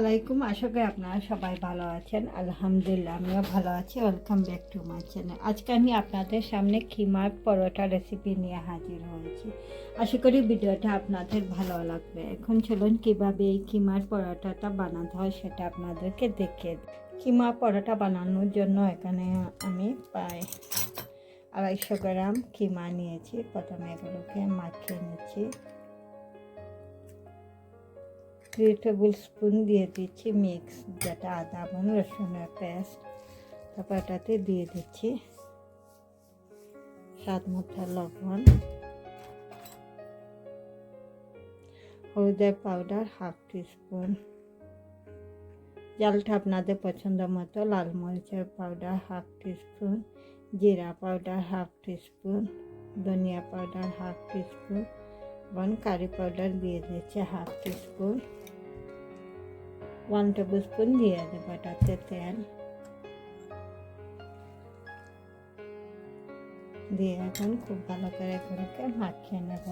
আলাইকুম, আশা করি আপনারা সবাই ভালো আছেন। আলহামদুলিল্লাহ, আমিও ভালো আছি। Welcome back to my channel আজকে আমি আপনাদের সামনে খিমার পরোটা রেসিপি নিয়ে হাজির হয়েছি। আশা করি ভিডিওটা আপনাদের ভালো লাগবে। এখন চলুন কীভাবে এই খিমার পরোটাটা বানাতে হয় সেটা আপনাদেরকে দেখে। কিমা পরোটা বানানোর জন্য এখানে আমি প্রায় আড়াইশো গ্রাম কিমা নিয়েছি। প্রথমে এগুলোকে মাখিয়ে নিচ্ছি। থ্রি টেবিল স্পুন দিয়ে দিচ্ছি মিক্স, যেটা আদা এবং রসুনের পেস্ট। তারপর এটাতে দিয়ে দিচ্ছি স্বাদ মতো লবণ। হলুদের পাউডার হাফ টিস্পুন জালটা আপনাদের পছন্দ মতো লাল মরিচের পাউডার হাফ টিস্পুন জিরা পাউডার হাফ টিস্পুন ধনিয়া পাউডার হাফ টিস্পুন এবং কারি পাউডার দিয়ে দিচ্ছে half teaspoon one tablespoon দিয়ে দেবো এটাতে দিয়ে এখন খুব ভালো করে এগুলোকে মাখিয়ে নেব।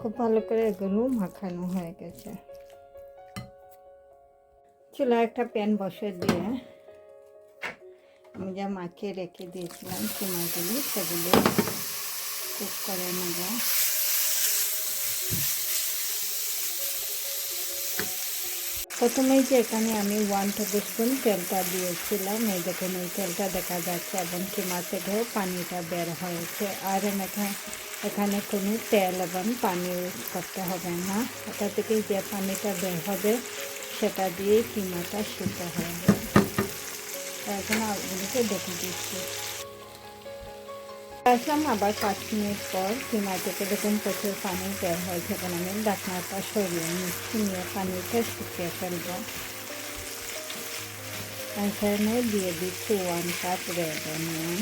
খুব ভালো করে এগুলো মাখানো হয়ে গেছে। চুলা একটা প্যান বসে দিয়ে আমি যা মাখিয়ে রেখে দিয়েছিলাম সিমাগুলি সেগুলো কুক করে নেব। প্রথমেই যে এখানে আমি ওয়ান টেবিল স্পুন তেলটা দিয়েছিলাম, এই দেখুন, এই তেলটা দেখা যাচ্ছে, এবং কিমা থেকেও পানিটা বের হয়েছে। আর এখানে এখানে কোনো তেল এবং পানি ইউজ করতে হবে না। এটা থেকে যে পানিটা বের হবে, সেটা দিয়ে কিমাটা সিদ্ধ হয়ে এখন আলুগুলোকে আসলাম আবার পাঁচ মিনিট পর। কিমা থেকে দেখুন প্রচুর পানি বের হয়েছে এখন আমি ডাকনাটা সরিয়ে নিচ্ছি। নিয়ে পানিটা শুকিয়ে ফেলব। এখানে দিয়ে দিচ্ছি ওয়ান কাপ রেড অনিয়ন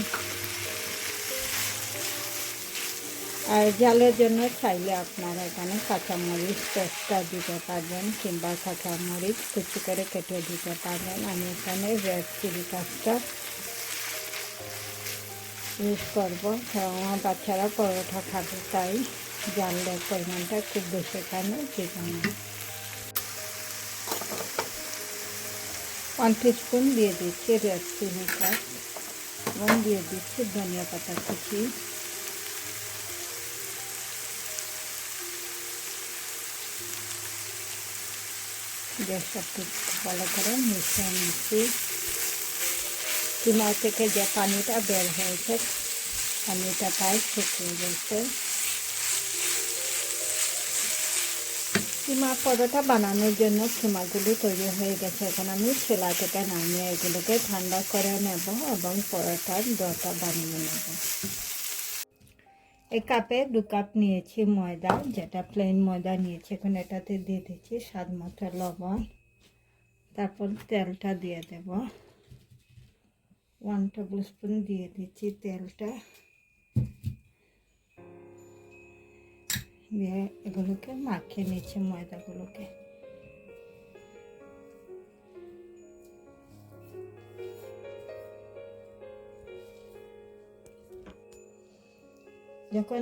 আর জালের জন্য চাইলে আপনারা এখানে কাঁচামরিচ পেস্টটা দিতে পারবেন কিংবা কাঁচামরিচ কুচি করে কেটে দিতে পারবেন। আমি এখানে রেড চিলি কাজটা ইউজ করব। আমার বাচ্চারা পরোটা খাবে, তাই জালের পরিমাণটা খুব বেশি এখানে দিতে ওয়ান স্পুন দিয়ে দিচ্ছি রেড চিলি কাজ এবং দিয়ে দিচ্ছি ধনিয়া পাতা কুচি। যে সব ভালো করে মিশিয়ে নিচ্ছি। কিমা থেকে যে পানিটা বের হয়েছে, পানিটা প্রায় শুকিয়ে গেছে। কিমা পরোটা বানানোর জন্য কিমাগুলি তৈরি হয়ে গেছে। এখন আমি ছেলা থেকে নামিয়ে এগুলোকে ঠান্ডা করে নেব এবং পরোটার ডটা বানিয়ে নেব। এই কাপে দু কাপ নিয়েছি ময়দা, যেটা প্লেন ময়দা নিয়েছি। এখন এটাতে দিয়ে দিচ্ছি স্বাদ মতো লবণ। তারপর তেলটা দিয়ে দেব। ওয়ান টেবিল স্পুন দিয়ে দিচ্ছি তেলটা। দিয়ে এগুলোকে মাখিয়ে নিচ্ছি ময়দাগুলোকে। যখন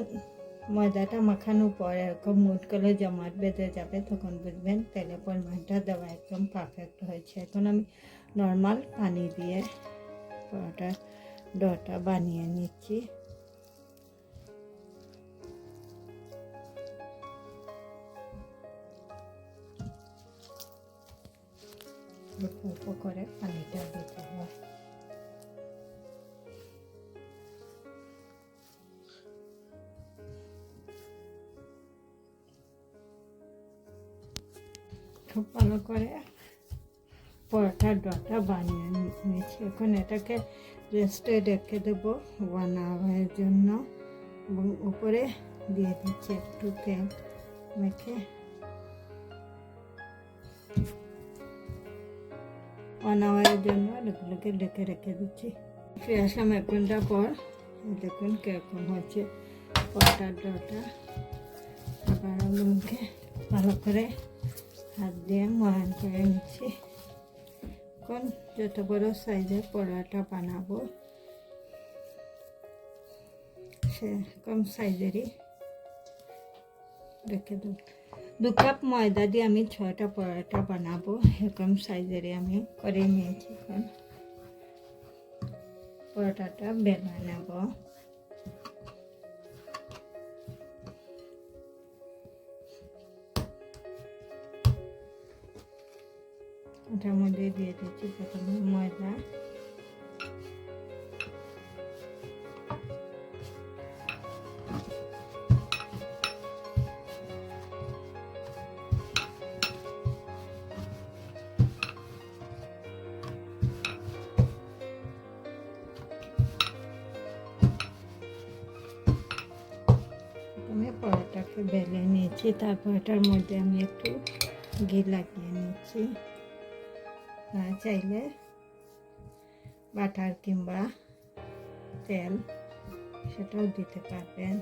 ময়দাটা মাখানোর পর এরকম মুটগুলো জমাট বেঁধে যাবে, তখন বুঝবেন তেলের পরিমাণটা দেওয়া একদম পারফেক্ট হয়েছে। এখন আমি নর্মাল পানি দিয়ে পরোটা ডটা বানিয়ে নিচ্ছি। করে পানিটা দিতে হয় খুব ভালো করে পরোটার ডটা বানিয়ে নিয়েছি এখন এটাকে রেস্টে রেখে দেবো ওয়ান আওয়ারের জন্য এবং উপরে দিয়ে দিচ্ছি একটু তেল মেখে ওয়ান আওয়ারের জন্য এগুলোকে ডেকে রেখে দিচ্ছি ফিরে আসলাম এক ঘণ্টা পর দেখুন কীরকম হচ্ছে পরোটার ডটা আবার ভালো করে হাত দিয়ে ময়ান করে নিচ্ছি। এখন যত বড় সাইজের পরোটা বানাবো সেরকম সাইজেরই। দেখে দেব দু কাপ ময়দা দিয়ে আমি ছয়টা পরোটা বানাবো, এরকম সাইজেরই আমি করে নিয়েছি এখন। পরোটাটা বেলা নেব। ওটার মধ্যে দিয়ে দিচ্ছি প্রথমে ময়দা পরোটাকে বেলে নিয়েছি তারপর এটার মধ্যে আমি একটু ঘি লাগিয়ে নিচ্ছি। আপনারা চাইলে বাটার কিংবা তেল সেটাও দিতে পারবেন।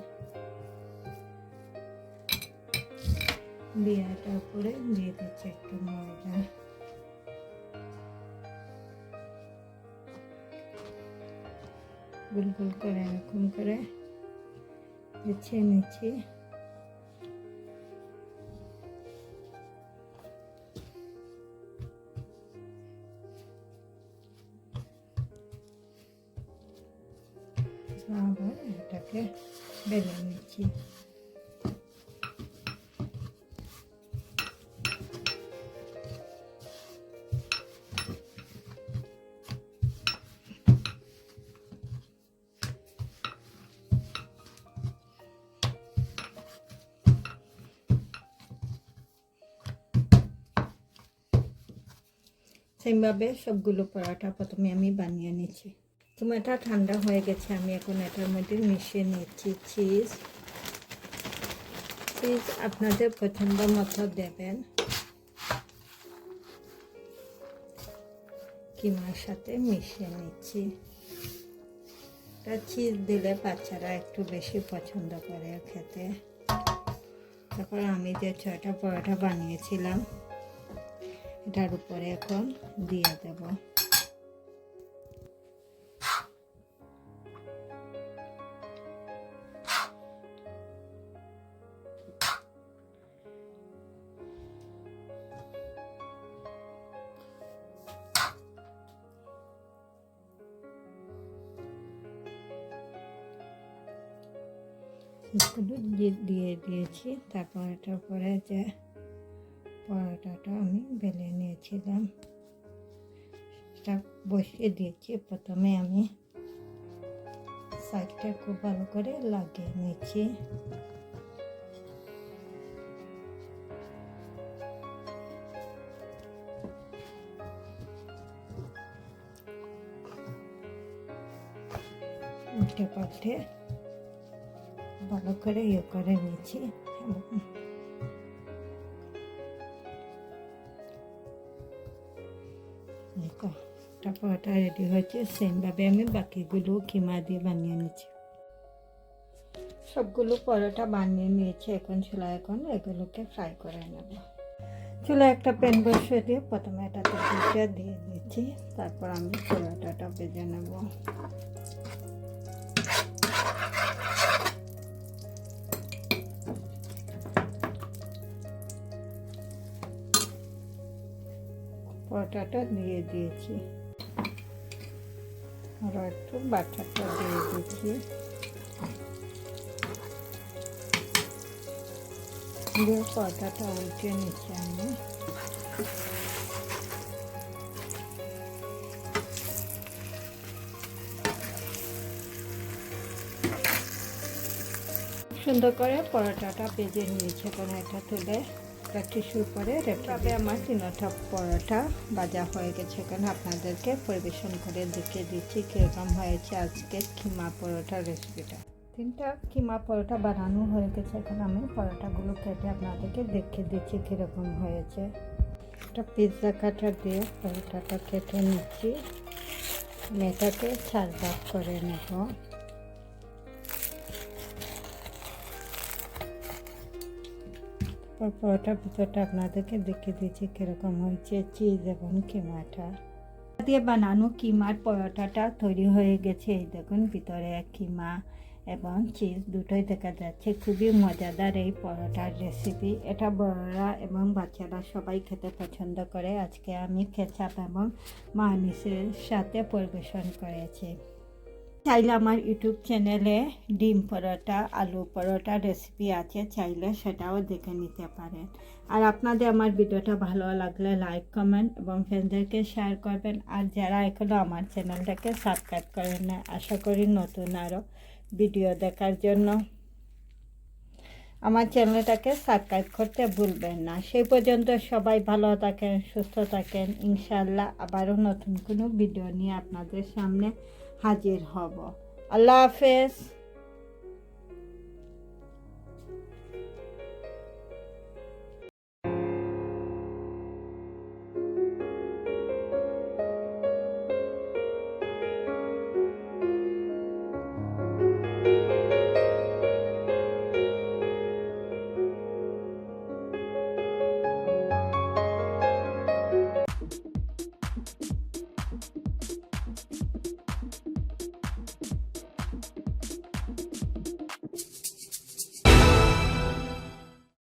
দিয়ে উপরে দিয়ে দিচ্ছি একটু ময়দা। গুল গুল করে এরকম করে বিছিয়ে নিচ্ছি। বেলে নিচ্ছি সেমভাবে সবগুলো পরোটা প্রথমে আমি বানিয়ে নিচ্ছি। টমেটো ঠান্ডা হয়ে গেছে, আমি এখন এটার মধ্যে মিশিয়ে নিচ্ছি। চিজ চিজ আপনাদের পছন্দ মতো দেবেন। কিমার সাথে মিশিয়ে নিচ্ছি। এটা চিজ দিলে বাচ্চারা একটু বেশি পছন্দ করে খেতে। তারপর আমি যে ছয়টা পরোটা বানিয়েছিলাম, এটার উপরে এখন দিয়ে দেব। দিয়ে- দিয়ে দিয়েছি। তারপর এটার পরে যে পরোটাটা আমি বেলে নিয়েছিলাম, সেটা বসিয়ে দিয়েছি। প্রথমে আমি সাইডটা খুব ভালো করে লাগিয়ে নিয়েছি। উল্টে পাল্টে ভালো করে ইয়ে করে নিচ্ছি। এবং একটা পরোটা রেডি হয়েছে সেমভাবে আমি বাকিগুলো কিমা দিয়ে বানিয়ে নিচ্ছি। সবগুলো পরোটা বানিয়ে নিয়েছি, এখন চুলা এখন এগুলোকে ফ্রাই করে নেব। চুলা একটা প্যান বসিয়ে দিয়ে প্রথমে এটাতে দিয়ে দিচ্ছি, তারপর আমি পরোটাটা ভেজে নেব। পরোটাটা দিয়ে দিয়েছি। আরও একটু বাটারটা দিয়ে দিচ্ছি। দিয়ে পরোটাটা উল্টে নিচ্ছি আমি। সুন্দর করে পরোটাটা ভেজে নিয়েছে কারণ এটা তুলে। একটা টিস্যুর পরে রেখে আমার তিনটা পরোটা ভাজা হয়ে গেছে। এখন আপনাদেরকে পরিবেশন করে দেখিয়ে দিচ্ছি কীরকম হয়েছে আজকে কিমা পরোটার রেসিপিটা তিনটা কিমা পরোটা বানানো হয়ে গেছে। এখন আমি পরোটাগুলো কেটে আপনাদেরকে দেখিয়ে দিচ্ছি কীরকম হয়েছে। একটা পিৎজা কাটার দিয়ে পরোটাটা কেটে নিচ্ছি। মেয়েটাকে ভাগ করে নেব। তারপর পরোটার ভিতরটা আপনাদেরকে দেখিয়ে দিচ্ছি কীরকম হয়েছে চিজ এবং কিমাটা। দিয়ে বানানো কিমার পরোটাটা তৈরি হয়ে গেছে। এই দেখুন, ভিতরে কিমা এবং চিজ দুটোই দেখা যাচ্ছে। খুবই মজাদার এই পরোটার রেসিপি এটা বড়রা এবং বাচ্চারা সবাই খেতে পছন্দ করে। আজকে আমি কেচাপ এবং মানিসের সাথে পরিবেশন করেছি। চাইলে আমার ইউটিউব চ্যানেলে ডিম পরোটা, আলু পরোটা রেসিপি আছে, চাইলে সেটাও দেখে নিতে পারেন। আর আপনাদের আমার ভিডিওটা ভালো লাগলে লাইক কমেন্ট এবং ফ্রেন্ডদেরকে শেয়ার করবেন। আর যারা এখনও আমার চ্যানেলটাকে সাবস্ক্রাইব করেন না আশা করি নতুন আরও ভিডিও দেখার জন্য আমার চ্যানেলটাকে সাবস্ক্রাইব করতে ভুলবেন না। সেই পর্যন্ত সবাই ভালো থাকেন, সুস্থ থাকেন। ইনশাল্লাহ আবারও নতুন কোনো ভিডিও নিয়ে আপনাদের সামনে হাজির হব। আল্লাহ হাফেজ।